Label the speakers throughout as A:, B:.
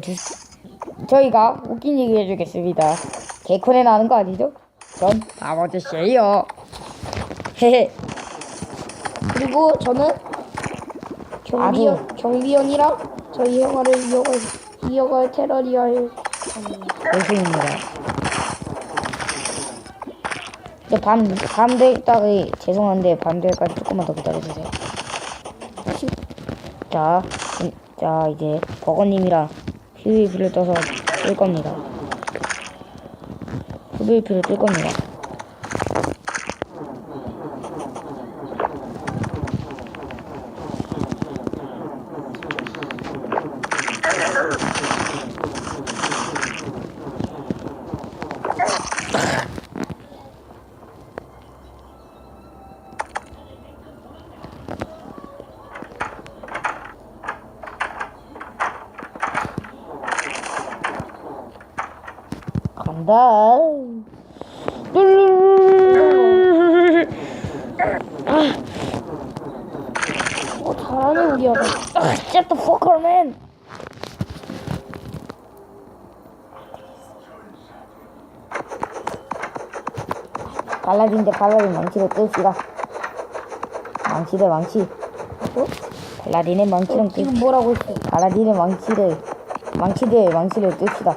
A: 주 저희가 웃긴 얘기 해주겠습니다. 개콘에 나오는 거 아니죠? 전 아버지예요. 헤헤.
B: 그리고 저는 경비원 경비원이랑 저희 영화를 이어갈 이어갈 테러리아의
A: 열심입니다. 이제 밤, 밤 되다가 죄송한데 밤 될까지 조금만 더 기다려주세요. 자, 음, 자 이제 버거님이랑 PVP를 떠서 뜰 겁니다. PVP를 뜰 겁니다. 간다.
B: 어 잘하네 우리 아가
A: Shut the fuck up, man. 발라딘 대 발라딘 망치를 뜰시다. 망치 대 망치.
B: 어?
A: 발라딘의 망치는 뜰
B: 지금 뭐라고 했어
A: 발라딘의 망치를 망치 대 망치를 뜰시다.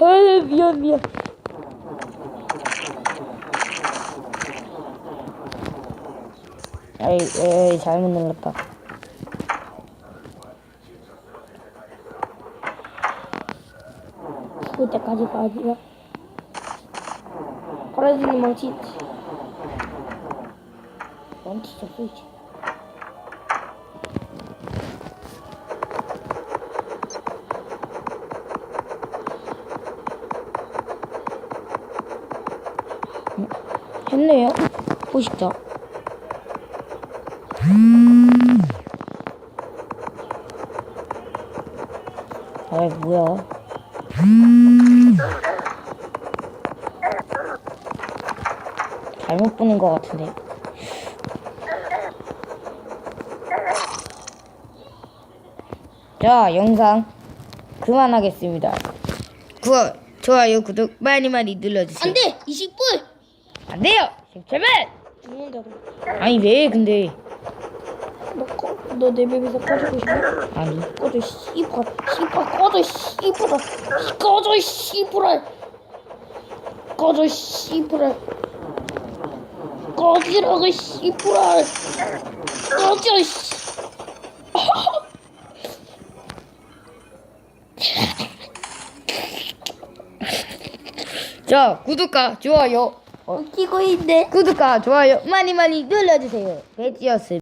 A: 아 미안 미안. 에이 에이 잘못 눌렀다.
B: 죽을 때까지가 아니라 파라딘이 망치 망치 잡고 있지
A: 했네요. 보시죠. 아이 뭐야? 잘못 보는 것 같은데. 자, 영상 그만하겠습니다. 구독, 좋아요, 구독 많이 많이 눌러주세요.
B: 안돼 20분
A: 안 돼요! 17분!
B: 죽는다고
A: 아니 왜 근데.
B: 너꺼너내 맵에서 꺼지고 싶어?
A: 아니.
B: 꺼져 씨발 씨발 꺼져 씨부라 꺼져 씨부라. 꺼져 씨부라. 꺼지라고 씨부라. 꺼져 씨.
A: 자 구독과 좋아요. 어,
B: 웃기고 있네.
A: 구독과 좋아요 많이 많이 눌러주세요. 배지였습니다